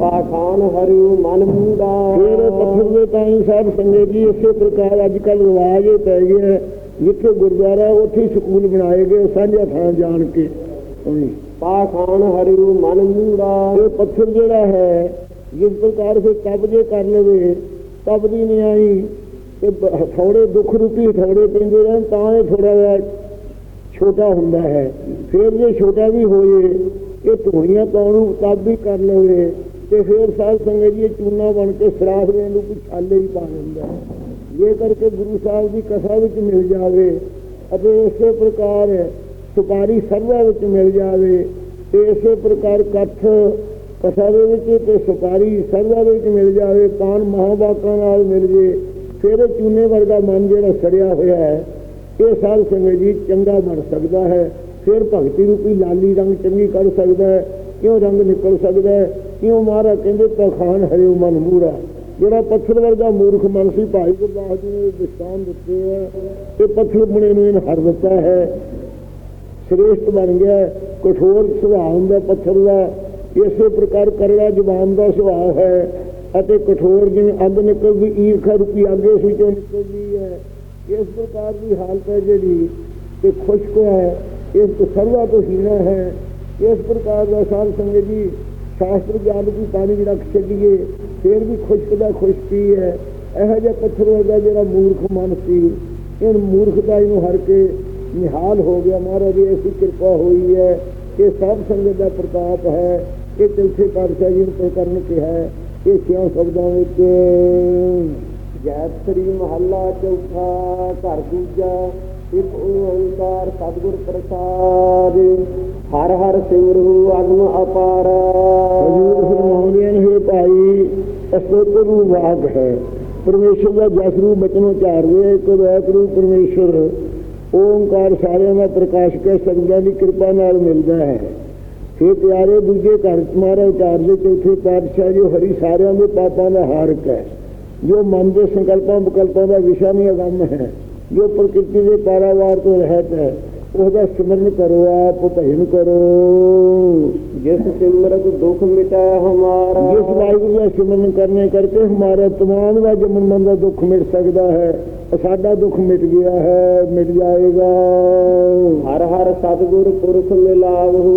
ਪਾਖਾਨ ਹਰਿਉ ਮਨ ਮੁੰਦਾ ਫਿਰ ਪੱਥਰ ਦੇ ਤਾਈ ਸਾਹਿਬ ਸੰਗਤ ਜੀ ਇਸੇ ਪ੍ਰਕਾਰ ਅੱਜ ਕੱਲ ਰਿਵਾਜ ਇਹ ਪੈ ਗਿਆ ਜਿੱਥੇ ਗੁਰਦੁਆਰਾ ਉੱਥੇ ਸਕੂਲ ਬਣਾਏ ਗਏ ਸਾਂਝਾ ਥਾਂ ਜਾਣ ਕੇ। ਪਾਖਾਨ ਹਰਿਉ ਮਨ ਮੁੰਦਾ ਇਹ ਪੱਥਰ ਜਿਹੜਾ ਹੈ ਜਿਸ ਪ੍ਰਕਾਰ ਸੇ ਕਬਜੇ ਕਰ ਲਵੇ ਤਬ ਨਹੀਂ ਆਈ ਤੇ ਬ- ਦੁੱਖ ਰੂਪੀ ਹਥੌੜੇ ਪੈਂਦੇ ਰਹਿਣ, ਤਾਂ ਇਹ ਥੋੜਾ ਜਿਹਾ ਛੋਟਾ ਹੁੰਦਾ ਹੈ। ਫਿਰ ਜੇ ਛੋਟਾ ਵੀ ਹੋਏ, ਇਹ ਧੂੜੀਆਂ ਪਾਉਣ ਨੂੰ ਤਬ ਵੀ ਕਰ ਲਵੇ, ਤੇ ਫਿਰ ਸਾਧ ਸੰਗਤ ਜੀ ਚੂਨਾ ਬਣ ਕੇ ਸਰਾਖ ਦੇ ਨੂੰ ਛਾਲੇ ਹੀ ਪਾ ਦਿੰਦਾ ਹੈ। ਇਹ ਕਰਕੇ ਗੁਰੂ ਸਾਹਿਬ ਦੀ ਕਥਾ ਵਿੱਚ ਮਿਲ ਜਾਵੇ ਅਤੇ ਇਸੇ ਪ੍ਰਕਾਰ ਸੁਪਾਰੀ ਸਰਵਾ ਵਿੱਚ ਮਿਲ ਜਾਵੇ, ਤੇ ਇਸੇ ਪ੍ਰਕਾਰ ਕੱਥ ਕਸਾ ਦੇ ਵਿੱਚ ਤੇ ਸੁਪਾਰੀ ਸਰਵਾ ਦੇ ਵਿੱਚ ਮਿਲ ਜਾਵੇ, ਪਾਨ ਮਹਾਵਾਕਾਂ ਨਾਲ ਮਿਲ ਜੇ, ਫਿਰ ਚੂਨੇ ਵਰਗਾ ਮਨ ਜਿਹੜਾ ਸੜਿਆ ਹੋਇਆ ਹੈ, ਇਹ ਸਾਧ ਸੰਗਤ ਜੀ ਚੰਗਾ ਬਣ ਸਕਦਾ ਹੈ। ਫਿਰ ਭਗਤੀ ਰੂਪੀ ਲਾਲੀ ਰੰਗ ਚੰਗੀ ਕਰ ਸਕਦਾ ਹੈ, ਕਿਉਂ ਰੰਗ ਨਿਕਲ ਸਕਦਾ ਹੈ? ਕਿਉਂ ਮਹਾਰਾਜ ਕਹਿੰਦੇ ਤਖਾਨ ਹਰਿਓ ਮਨ ਮੂਰਾ ਜਿਹੜਾ ਪੱਥਰ ਵਰਗਾ ਮੂਰਖ ਮਨ ਸੀ, ਭਾਈ ਗੁਰਦਾਸ ਜੀ ਨੇ ਵਿਸ਼ਾਨ ਦਿੱਤੇ ਹੈ ਇਹ ਪੱਥਰ ਬਣੇ ਨੂੰ ਇਹਨੇ ਹਰ ਦਿੱਤਾ ਹੈ। ਸ੍ਰੇਸ਼ਟ ਬਣ ਗਿਆ ਕਠੋਰ ਸੁਭਾਅ ਹੁੰਦਾ ਪੱਥਰ ਦਾ। ਇਸੇ ਪ੍ਰਕਾਰ ਕਰੜਾ ਜ਼ੁਬਾਨ ਦਾ ਸੁਭਾਅ ਹੈ ਅਤੇ ਕਠੋਰ ਜਿਵੇਂ ਅੱਗ ਨਿਕਲਦੀ, ਈਰਖਾ ਰੂਪੀ ਅੱਗ ਇਸ ਵਿੱਚੋਂ ਨਿਕਲਦੀ ਹੈ। ਇਸ ਪ੍ਰਕਾਰ ਦੀ ਹਾਲਤ ਹੈ ਜਿਹੜੀ ਤੇ ਖੁਸ਼ਕ ਹੈ, ਇਸ ਤੋਂ ਸਰਵਾ ਤੋਂ ਹੀਣਾ ਹੈ। ਇਸ ਪ੍ਰਕਾਰ ਦਾ ਸਾਧ ਸੰਗਤ ਜੀ, ਸ਼ਾਸਤਰ ਗਿਆਨ ਦੀ ਪਾਣੀ ਵੀ ਰੱਖ ਛੱਡੀਏ, ਫਿਰ ਵੀ ਖੁਸ਼ਕ ਦਾ ਖੁਸ਼ਕੀ ਹੈ ਇਹੋ ਜਿਹਾ ਪੱਥਰ ਵਰਗਾ ਜਿਹੜਾ ਮੂਰਖ ਮਨ ਸੀ। ਇਹ ਮੂਰਖਤਾ ਨੂੰ ਹਰ ਕੇ ਨਿਹਾਲ ਹੋ ਗਿਆ। ਮਹਾਰਾਜ ਦੀ ਐਸੀ ਕਿਰਪਾ ਹੋਈ ਹੈ ਕਿ ਸਭ ਸੰਗਤ ਦਾ ਪ੍ਰਤਾਪ ਹੈ। ਇਹ ਚੌਥੇ ਪਾਤਸ਼ਾਹ ਜੀ ਨੂੰ ਕਰਨ ਕਿਹਾ ਹੈ ਇਹ ਛਿਆਂ ਸ਼ਬਦਾਂ ਵਿੱਚ ਜੈ ਮਹੱਲਾ ਚੌਥਾ, ਘਰ ਦੂਜਾ ਇੱਕ ਓੰਕਾਰ ਸਤਿਗੁਰ ਪ੍ਰਸਾਦ, ਹਰ ਹਰ ਸਿਮਰੂ ਅਗਮ ਅਪਾਰ। ਹਜੂਰ ਫਰਮਾਉਂਦੇ ਨੇ ਭਾਈ ਅਸਤੋਤਰ ਨੂੰ ਵਾਕ ਹੈ। ਪਰਮੇਸ਼ਰ ਦਾ ਜਸ ਰੂਪ ਬਚਨ ਉਚਾਰਦੇ ਇੱਕ ਵਾਕ ਰੂਪ ਪਰਮੇਸ਼ਰ। ਓੰਕਾਰ ਸਾਰਿਆਂ ਦਾ ਪ੍ਰਕਾਸ਼ ਹੈ ਸਤਿਗੁਰਾਂ ਦੀ ਕਿਰਪਾ ਨਾਲ ਮਿਲਦਾ ਹੈ। ਪਿਆਰੇ ਦੂਜੇ ਘਰ ਤੁਮਾਰਾ ਉਚਾਰਦੇ ਚੌਥੇ ਪਾਤਸ਼ਾਹ ਜੋ ਹਰੀ ਸਾਰਿਆਂ ਦੇ ਪਾਪਾਂ ਦਾ ਹਾਰਕ ਹੈ ਜੋ ਮਨ ਦੇ ਸੰਕਲਪਾਂ ਵਿਕਲਪਾਂ ਦਾ ਵਿਸ਼ਾ ਨਹੀਂ ਅਗੰਮ ਹੈ ਜੋ ਪ੍ਰਕਿਰਤੀ ਦੇ ਪਾਰਾਵਾਰ ਤੋਂ ਰਹਿਤ ਹੈ ਉਹਦਾ ਸਿਮਰਨ ਕਰੋ ਆਪ ਭਜਨ ਕਰੋ ਜਿਸ ਸਿਮਰਤ ਦੁਖ ਮਿਟੈ ਹਮਾਰਾ ਜਿਸ ਵਾਹਿਗੁਰੂ ਦਾ ਸਿਮਰਨ ਕਰਨੇ ਕਰਕੇ ਹਮਾਰਾ ਤਮਾਮ ਦਾ ਜਮਨ ਮਨ ਦਾ ਦੁੱਖ ਮਿਟ ਸਕਦਾ ਹੈ ਸਾਡਾ ਦੁੱਖ ਮਿਟ ਗਿਆ ਹੈ ਮਿਟ ਜਾਏਗਾ ਹਰ ਹਰ ਸਤਿਗੁਰ ਪੁਰਖ ਮਿਲਾਵਹੁ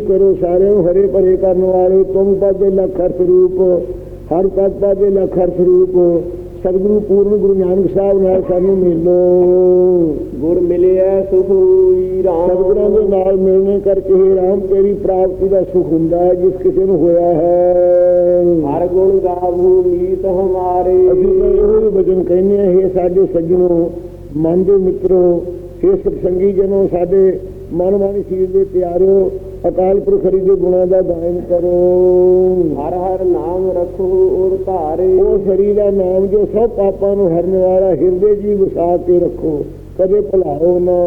ਹਰ ਹਰ ਬੇਨਤੀ ਕਰੋ ਸਾਰਿਆਂ ਨੂੰ ਹਰੇ ਭਰੇ ਕਰਨ ਵਾਲੇ ਤੁਮ ਪਾਜੇ ਲਖ ਸਰੂਪ ਹਰ ਤਤ ਪਾਦੇ ਲਖਰ ਸਰੂਪ। ਸਤਿਗੁਰੂ ਪੂਰਨ ਗੁਰੂ ਨਾਨਕ ਸਾਹਿਬ ਨਾਲ ਸਾਨੂੰ ਮਿਲੋ। ਗੁਰ ਮਿਲਿਆ ਸੁਖ ਹੋਈ ਸਤਿਗੁਰਾਂ ਦੇ ਰਾਮ ਨਾਲ ਮਿਲਣੇ ਕਰਕੇ ਹੀ ਰਾਮ ਤੇਰੀ ਪ੍ਰਾਪਤੀ ਦਾ ਸੁਖ ਹੁੰਦਾ ਹੈ ਜਿਸ ਕਿਸੇ ਨੂੰ ਹੋਇਆ ਹੈ। ਹਰ ਗੁਣ ਗਾਵੂ ਮੀਤ ਹਮਾਰੇ। ਅਸੀਂ ਤਾਂ ਇਹੋ ਹੀ ਵਚਨ ਕਹਿੰਦੇ ਹਾਂ ਇਹ ਸਾਡੇ ਸੱਜਣੋ ਮਨ ਦੇ ਮਿੱਤਰੋ ਇਹ ਸਤਸੰਗੀ ਜਨੋ ਸਾਡੇ ਮਨ ਮਾਨੀ ਸੀਰ ਦੇ ਪਿਆਰਿਓ ਅਕਾਲ ਪੁਰਖ ਹਰੀ ਦੇ ਗੁਣਾਂ ਦਾ ਗਾਇਨ ਕਰੋ। ਹਰ ਹਰ ਨਾਮ ਰੱਖੋ ਔਰ ਧਾਰੇ। ਉਹ ਸਰੀਰ ਦਾ ਨਾਮ ਜੋ ਸਭ ਪਾਪਾਂ ਨੂੰ ਹਰਨ ਵਾਲਾ ਹਿਰਦੇ ਜੀ ਵਸਾ ਕੇ ਰੱਖੋ ਕਦੇ ਭੁਲਾਓ ਨਾ।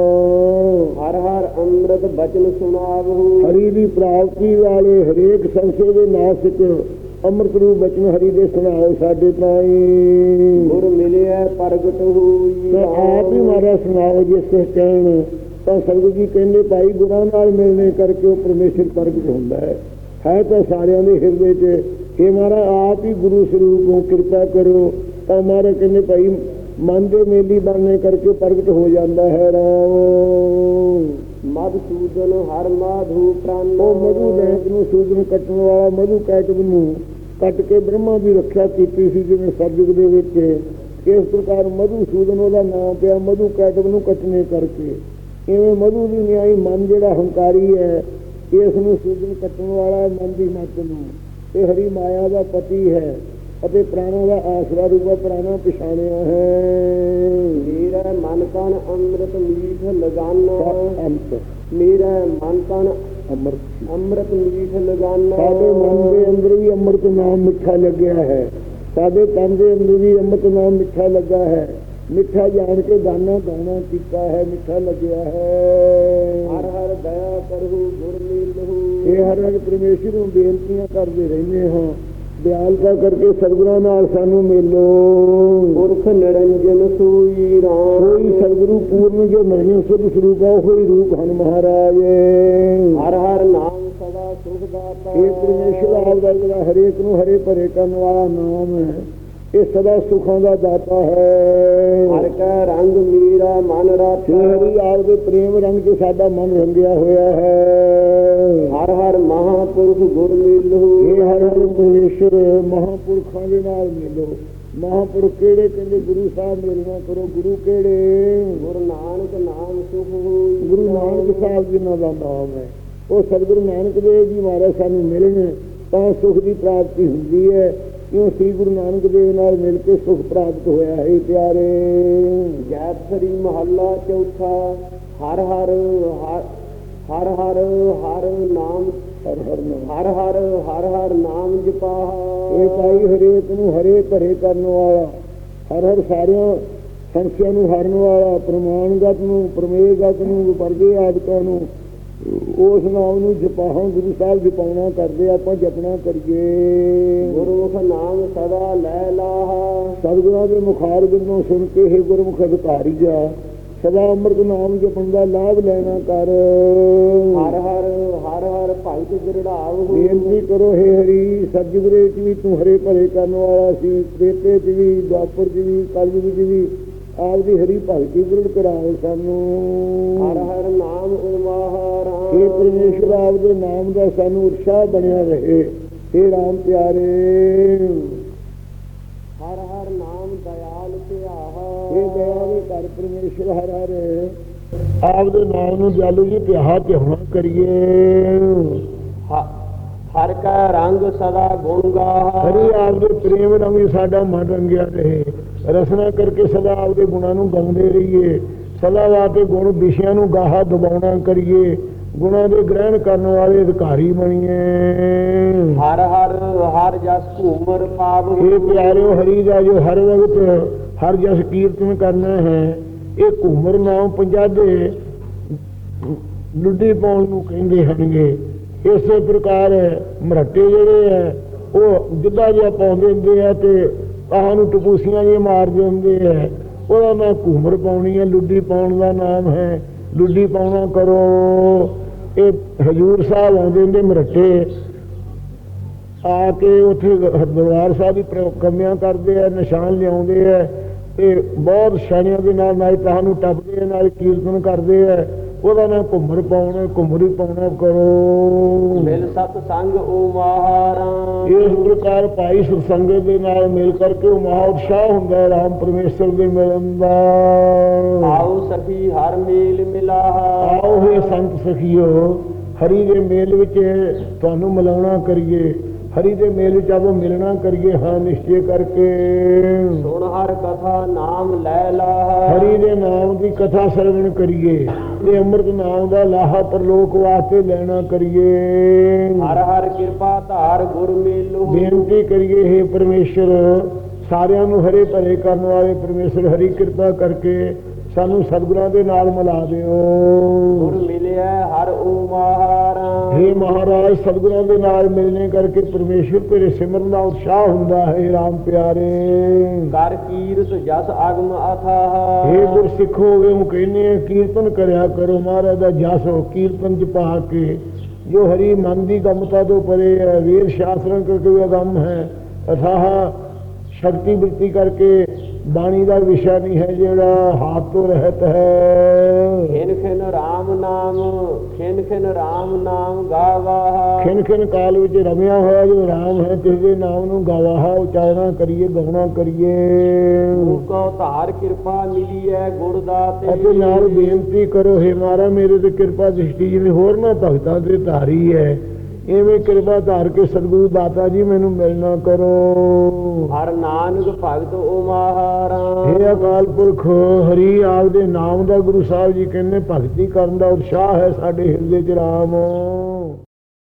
ਹਰ ਹਰ ਅੰਮ੍ਰਿਤ ਬਚਨ ਸੁਣਾਵੋ। ਹਰੀ ਦੀ ਪ੍ਰਾਪਤੀ ਵਾਲੇ ਹਰੇਕ ਸੰਸੇ ਦੇ ਨਾਸਿਕ ਅੰਮ੍ਰਿਤ ਰੂਪ ਬਚਨ ਹਰੀ ਦੇ ਸੁਣਾਓ ਸਾਡੇ ਤਾਈ। ਗੁਰ ਮਿਲਿਆ ਪ੍ਰਗਟ ਹੋਈ ਆਪ ਹੀ ਮਾਰਾ ਸੁਣਾਓ ਜਿਸ ਤੇ ਕਹਿਣ। ਤਾਂ ਸਤਿਗੁਰੂ ਜੀ ਕਹਿੰਦੇ ਭਾਈ ਗੁਰਾਂ ਨਾਲ ਮਿਲਣੇ ਕਰਕੇ ਉਹ ਪਰਮੇਸ਼ਰ ਪ੍ਰਗਟ ਹੁੰਦਾ ਹੈ। ਹੈ ਤਾਂ ਸਾਰਿਆਂ ਦੇ ਹਿਰਦੇ 'ਚ ਇਹ ਮਾਰਾ ਆਪ ਹੀ ਗੁਰੂ ਸਰੂਪ ਨੂੰ ਕਿਰਪਾ ਕਰੋ ਤਾਂ ਮਾਰਾ ਕਹਿੰਦੇ ਭਾਈ ਮਨ ਦੇ ਮੇਲੀ ਬਣਨੇ ਕਰਕੇ ਪ੍ਰਗਟ ਹੋ ਜਾਂਦਾ ਹੈ ਰਾਮ। ਮਧੂਸੂਦਨ ਹਰ ਮਾਧੂ ਪ੍ਰਾਨ ਉਹ ਮਧੂ ਲੈਂਕ ਨੂੰ ਸੂਦਨ ਕੱਟਣ ਵਾਲਾ ਮਧੂ ਕੈਟਵ ਨੂੰ ਕੱਟ ਕੇ ਬ੍ਰਹਮਾ ਦੀ ਰੱਖਿਆ ਕੀਤੀ ਸੀ ਜਿਵੇਂ ਸਰਜੁਗ ਦੇ ਵਿੱਚ। ਇਸ ਪ੍ਰਕਾਰ ਮਧੂ ਸੂਦਨ ਉਹਦਾ ਨਾਮ ਪਿਆ ਮਧੂ ਕੈਟਵ ਨੂੰ ਕੱਟਣੇ ਕਰਕੇ। ਇਵੇਂ ਮਧੂ ਦੀ ਨਿਆਈ ਮਨ ਜਿਹੜਾ ਹੰਕਾਰੀ ਹੈ ਇਸ ਨੂੰ ਸੂਦਨ ਕੱਟਣ ਵਾਲਾ ਮਨ ਦੀ ਮੱਤ ਨੂੰ। ਇਹ ਹਰੀ ਮਾਇਆ ਦਾ ਪਤੀ ਹੈ ਅਤੇ ਪ੍ਰਾਣਾਂ ਦਾ ਆਸਰਾ ਰੂਪਾ ਪ੍ਰਾਣਾ ਪਛਾਣਿਆ ਹੈ। ਮੇਰਾ ਮਨ ਤਨ ਅੰਮ੍ਰਿਤ ਮੀਠ ਲਗਾਨਾ। ਅੰਤ। ਮੇਰਾ ਮਨ ਤਨ ਅਮਰਤ। ਅੰਮ੍ਰਿਤ ਮੀਠ ਲਗਾਨਾ। ਸਾਡੇ ਮਨ ਦੇ ਅੰਦਰ ਵੀ ਅੰਮ੍ਰਿਤ ਨਾਮ ਮਿੱਠਾ ਲੱਗਿਆ ਹੈ। ਸਾਡੇ ਤਨ ਦੇ ਅੰਦਰ ਵੀ ਅੰਮ੍ਰਿਤ ਨਾਮ ਮਿੱਠਾ ਲੱਗਾ ਹੈ। ਮਿੱਠਾ ਜਾਣ ਕੇ ਦਾਨਾ ਗਾਣਾ ਕੀਤਾ ਹੈ ਮਿੱਠਾ ਲੱਗਿਆ ਹੈ। ਹਰ ਹਰ ਦਇਆ ਕਰਹੂ ਗੁਰ ਮਿਲਹੂ। ਇਹ ਹਰ ਹਰ ਪਰਮੇਸ਼ਰ ਨੂੰ ਬੇਨਤੀਆਂ ਕਰਦੇ ਰਹਿੰਦੇ ਹਾਂ। ਦਿਆਲਤਾ ਕਰਕੇ ਸਤਿਗੁਰਾਂ ਨਾਲ ਸਾਨੂੰ ਮਿਲੋ। ਪੁਰਖ ਨਿਰੰਜਨ ਸੂਈ ਰਾਮ। ਕੋਈ ਸਤਿਗੁਰੂ ਪੂਰਨ ਜੋ ਨਹੀਂ ਸੁਧ ਸਰੂਪ ਹੈ ਉਹੀ ਰੂਪ ਹਨ ਮਹਾਰਾਜ। ਹਰ ਹਰ ਨਾਮ ਸਦਾ ਸੁਖ ਦਾਤਾ। ਇਹ ਪਰਮੇਸ਼ਰ ਆਪ ਦਾ ਹਰੇਕ ਨੂੰ ਹਰੇ ਭਰੇ ਕਰਨ ਵਾਲਾ ਨਾਮ ਹੈ। ਇਹ ਸਦਾ ਸੁਖਾਂ ਦਾ ਦਾਤਾ ਹੈ। ਹਰ ਕੈ ਰੰਗ ਮੀਰਾ ਮਨ ਰਾਤਾ ਹਰੀ ਆਪ ਦੇ ਪ੍ਰੇਮ ਰੰਗ 'ਚ ਸਾਡਾ ਮਨ ਰੰਗਿਆ ਹੋਇਆ ਹੈ। ਹਰ ਹਰ ਮਹਾਪੁਰਖ ਗੁਰ ਮਿਲਹੂ ਇਹ ਹਰ ਹਰ ਪਰਮੇਸ਼ਰ ਮਹਾਪੁਰਖਾਂ ਦੇ ਨਾਲ ਮਿਲੋ। ਮਹਾਪੁਰਖ ਕਿਹੜੇ? ਕਹਿੰਦੇ ਗੁਰੂ ਸਾਹਿਬ ਮਿਲਣਾ ਕਰੋ। ਗੁਰੂ ਕਿਹੜੇ? ਗੁਰ ਨਾਨਕ ਨਾਮ ਸੁਖ ਹੋਈ। ਗੁਰੂ ਨਾਨਕ ਸਾਹਿਬ ਜੀ ਦਾ ਨਾਮ ਹੈ। ਉਹ ਸਤਿਗੁਰੂ ਨਾਨਕ ਦੇਵ ਜੀ ਮਹਾਰਾਜ ਸਾਨੂੰ ਮਿਲਣ ਤਾਂ ਸੁਖ ਦੀ ਪ੍ਰਾਪਤੀ ਹੁੰਦੀ ਹੈ। ਕਿਉਂ ਸ੍ਰੀ ਗੁਰੂ ਨਾਨਕ ਦੇਵ ਨਾਲ ਮਿਲ ਕੇ ਸੁਖ ਪ੍ਰਾਪਤ ਹੋਇਆ ਹੈ ਪਿਆਰੇ? ਜੈਤਸਰੀ ਮਹੱਲਾ ਚੌਥਾ ਹਰ ਹਰ ਹਰ ਹਰ ਹਰ ਹਰ ਨਾਮ ਹਰ ਹਰ ਹਰ ਹਰ ਹਰ ਹਰ ਨਾਮ ਜਪਾਹਾ ਇਹ ਭਾਈ ਹਰੇਕ ਨੂੰ ਹਰੇ ਭਰੇ ਕਰਨ ਵਾਲਾ ਹਰ ਹਰ ਸਾਰਿਆਂ ਸੰਸਿਆਂ ਨੂੰ ਹਰਨ ਵਾਲਾ ਪ੍ਰਮਾਣਗਤ ਨੂੰ ਪ੍ਰਮੇਯਗਤ ਨੂੰ ਵਰਗੇ ਆਦਿਕਾਂ ਨੂੰ ਉਸ ਨਾਮ ਨੂੰ ਜਪਾਹਾਂ ਗੁਰੂ ਸਾਹਿਬ ਜਪਾਉਣਾ ਕਰਦੇ ਆਪਾਂ ਜਪਣਾ ਕਰੀਏ। ਗੁਰਮੁਖ ਨਾਮ ਸਦਾ ਲੈ ਲਾਹਾ। ਸਤਿਗੁਰਾਂ ਦੇ ਮੁਖਾਰ ਬਿੰਦੋਂ ਸੁਣ ਕੇ ਇਹ ਗੁਰਮੁਖ ਅਧਿਕਾਰੀਆ ਸਦਾ ਅੰਮ੍ਰਿਤ ਨਾਮ ਜਪਣ ਦਾ ਲਾਭ ਲੈਣਾ ਕਰ। ਹਰ ਹਰ ਹਰ ਹਰ ਭਗਤ ਦ੍ਰਿੜਾਵ ਬੇਨਤੀ ਕਰੋ ਹੈ ਹਰੀ ਸਤਿਗੁਰੇ ਚ ਵੀ ਤੂੰ ਹਰੇ ਭਰੇ ਕਰਨ ਵਾਲਾ ਸੀ ਵੀ ਦੁਆਪਰ ਚ ਵੀ ਕਲਯੁਗ ਚ ਵੀ ਆਪ ਦੀ ਹਰੀ ਭਗਤੀ ਦ੍ਰਿੜ ਕਰਾਓ ਸਾਨੂੰ। ਹਰ ਹਰ ਨਾਮ ਉਮਾਹਾ ਰਾਮ। ਇਹ ਪਰਮੇਸ਼ਰ ਆਪ ਦੇ ਨਾਮ ਦਾ ਸਾਨੂੰ ਉਤਸ਼ਾਹ ਬਣਿਆ ਰਹੇ। ਇਹ ਰਾਮ ਪਿਆਰੇ। ਹਰ ਹਰ ਨਾਮ ਦਇਆਲ ਧਿਆਹਾ। ਇਹ ਦਇਆ ਦੇ ਘਰ ਪਰਮੇਸ਼ਰ ਹਰ ਹਰ। ਆਪ ਦੇ ਨਾਮ ਨੂੰ ਜਾਲੂ ਜੀ ਪਿਆਹ ਧਿਆਉਣਾ ਕਰੀਏ। ਹ- ਹਰ ਕਾ ਰੰਗ ਸਦਾ ਗੁਣ ਗਾਹਾ ਹਰੀ ਆਪ ਦੇ ਪ੍ਰੇਮ ਰੰਗ ਸਾਡਾ ਮਨ ਰੰਗਿਆ ਰਹੇ। ਰਸਨਾ ਕਰਕੇ ਸਦਾ ਆਪ ਦੇ ਗੁਣਾਂ ਨੂੰ ਗਾਉਂਦੇ ਰਹੀਏ। ਸਦਾ ਵਾ ਕੇ ਗੁਣ ਵਿਸ਼ਿਆਂ ਨੂੰ ਗਾਹਾ ਦਬਾਉਣਾ ਕਰੀਏ। ਗੁਣਾਂ ਦੇ ਗ੍ਰਹਿਣ ਕਰਨ ਵਾਲੇ ਅਧਿਕਾਰੀ ਬਣੀਏ। ਹਰ ਹਰ ਹਰ ਜਸ ਘੂਮਰ ਪਾਵ ਇਹ ਪਿਆਰਿਓ ਹਰੀ ਦਾ ਜੋ ਹਰ ਵਕਤ ਹਰ ਜਸ ਕੀਰਤਨ ਕਰਨਾ ਹੈ। ਇਹ ਘੂਮਰ ਨਾਮ ਪੰਜਾਦੇ ਲੁੱਡੀ ਪਾਉਣ ਨੂੰ ਕਹਿੰਦੇ ਹਨਗੇ ਇਸੇ ਪ੍ਰਕਾਰ ਮਰੱਟੇ ਜਿਹੜੇ ਹੈ ਉਹ ਜਿੱਦਾਂ ਜਿਹਾ ਪਾਉਂਦੇ ਹੁੰਦੇ ਆ ਤੇ ਆਹ ਨੂੰ ਟਪੂਸੀਆਂ ਜੇ ਮਾਰਦੇ ਹੁੰਦੇ ਆ। ਉਹਦਾ ਨਾਮ ਘੂਮਰ ਪਾਉਣੀ ਹੈ ਲੁੱਡੀ ਪਾਉਣ ਦਾ ਨਾਮ ਹੈ। ਲੁੱਡੀ ਪਾਉਣਾ ਕਰੋ। ਇਹ ਹਜੂਰ ਸਾਹਿਬ ਆਉਂਦੇ ਹੁੰਦੇ ਮਰੱਟੇ ਆ ਕੇ ਉੱਥੇ ਦਰਬਾਰ ਸਾਹਿਬ ਦੀ ਪ੍ਰਕੰਮਿਆਂ ਕਰਦੇ ਆ, ਨਿਸ਼ਾਨ ਲਿਆਉਂਦੇ ਆ ਤੇ ਬਹੁਤ ਸ਼ਾਨੀਆਂ ਦੇ ਨਾਲ ਨਾਲ ਤਾਂ ਨੂੰ ਟੱਪਦੇ ਆ, ਨਾਲ ਕੀਰਤਨ ਕਰਦੇ ਆ। ਉਹਦਾ ਨਾਮ ਘੁੰਮਰ ਪਾਉਣਾ ਘੁੰਮਰੀ ਪਾਉਣਾ ਕਰੋ। ਮਿਲ ਸਤ ਸੰਗ ਓ ਮਹਾਰਾ ਇਸ ਪ੍ਰਕਾਰ ਭਾਈ ਸੁਸੰਗਤ ਦੇ ਨਾਲ ਮਿਲ ਕਰਕੇ ਉਹ ਮਹਾ ਉਤਸ਼ਾਹ ਹੁੰਦਾ ਹੈ ਰਾਮ ਪਰਮੇਸ਼ਰ ਦੇ ਮਿਲਣ ਦਾ। ਆਓ ਸਖੀ ਹਰ ਮੇਲ ਮਿਲਾਹਾ। ਆਓ ਹੋਏ ਸੰਤ ਸਖੀਓ ਹਰੀ ਦੇ ਮੇਲ ਵਿੱਚ ਤੁਹਾਨੂੰ ਮਿਲਾਉਣਾ ਕਰੀਏ। ਹਰੀ ਦੇ ਮੇਲ ਆਪੋ ਮਿਲਣਾ ਕਰੀਏ ਹਾਂ ਨਿਸ਼ਚੈ ਕਰਕੇ। ਸੁਣ ਹਰ ਕਥਾ ਨਾਮ ਲੈ ਲਾਹਾ ਹਰੀ ਦੇ ਨਾਮ ਦੀ ਕਥਾ ਸਰਵਣ ਕਰੀਏ ਤੇ ਅੰਮ੍ਰਿਤ ਨਾਮ ਦਾ ਲਾਹਾ ਪਰਲੋਕ ਵਾਸਤੇ ਲੈਣਾ ਕਰੀਏ। ਹਰ ਹਰ ਕਿਰਪਾ ਧਾਰ ਗੁਰ ਮੇਲੋ। ਬੇਨਤੀ ਕਰੀਏ हे ਪਰਮੇਸ਼ਰ ਸਾਰਿਆਂ ਨੂੰ ਹਰੇ ਭਰੇ ਕਰਨ ਵਾਲੇ ਪਰਮੇਸ਼ਰ ਹਰੀ ਕਿਰਪਾ ਕਰਕੇ ਸਾਨੂੰ ਸਤਿਗੁਰਾਂ ਦੇ ਨਾਲ ਮਿਲਾ ਦਿਓ। ਗੁਰ ਮਿਲਿਆ ਹਰ ਓ ਮਹਾਰਾ हे ਮਹਾਰਾਜ ਸਤਿਗੁਰਾਂ ਦੇ ਨਾਲ ਮਿਲਣੇ ਕਰਕੇ ਪਰਮੇਸ਼ਰ ਤੇਰੇ ਸਿਮਰਨ ਦਾ ਉਤਸ਼ਾਹ ਹੁੰਦਾ ਹੈ ਰਾਮ ਪਿਆਰੇ। ਕਰ ਕੀਰਤ ਜਸ ਅਗਮ ਅਥਾਹ हे ਗੁਰ ਸਿੱਖੋ ਵੇ ਉਹ ਕਹਿੰਦੇ ਆ ਕੀਰਤਨ ਕਰਿਆ ਕਰੋ ਮਹਾਰਾਜ ਦਾ ਜਸ ਹੋ ਕੀਰਤਨ ਚ ਪਾ ਕੇ ਜੋ ਹਰੀ ਮਨ ਦੀ ਗਮਤਾ ਤੋਂ ਪਰੇ ਹੈ ਵੀਰ ਸ਼ਾਸਤਰਾਂ ਕਰਕੇ ਵੀ ਅਗੰਮ ਹੈ। ਅਥਾਹ ਸ਼ਕਤੀ ਬਿਰਤੀ ਕਰਕੇ ਬਾਣੀ ਦਾ ਵਿਸ਼ਾ ਨਹੀਂ ਹੈ ਜਿਹੜਾ ਹਾਥ ਤੋਂ ਰਹਿਤ ਹੈ। ਖਿਨ ਖਿਨ ਰਾਮ ਨਾਮ ਖਿਨ ਖਿਨ ਰਾਮ ਨਾਮ ਗਾਵਾ ਖਿਨ ਖਿਨ ਕਾਲ ਵਿੱਚ ਰਮਿਆ ਹੋਇਆ ਜੋ ਰਾਮ ਹੈ ਤਿਸ ਦੇ ਨਾਮ ਨੂੰ ਗਾਵਾਹਾ ਉਚਾਰਣਾ ਕਰੀਏ ਗਾਉਣਾ ਕਰੀਏ। ਕੋ ਧਾਰ ਕਿਰਪਾ ਮਿਲੀ ਹੈ ਗੁਰ ਦਾਤੇ ਅਤੇ ਨਾਲ ਬੇਨਤੀ ਕਰੋ ਹੈ ਮਾਰਾ ਮੇਰੇ ਤੇ ਕਿਰਪਾ ਦ੍ਰਿਸ਼ਟੀ ਜਿਵੇਂ ਹੋਰ ਨਾ ਭਗਤਾਂ ਤੇ ਧਾਰੀ ਹੈ। ਐਵੇਂ ਕਿਰਪਾ ਧਾਰ ਕੇ ਸਤਿਗੁਰੂ ਦਾਤਾ ਜੀ ਮੈਨੂੰ ਮਿਲਣਾ ਕਰੋ। ਹਰ ਨਾਨਕ ਭਗਤ ਓ ਮਹਾਰਾ हे ਅਕਾਲ ਪੁਰਖ ਹਰੀ ਆਪ ਦੇ ਨਾਮ ਦਾ ਗੁਰੂ ਸਾਹਿਬ ਜੀ ਕਹਿੰਦੇ ਭਗਤੀ ਕਰਨ ਦਾ ਉਤਸ਼ਾਹ ਹੈ ਸਾਡੇ ਹਿਰਦੇ ਚ ਰਾਮ।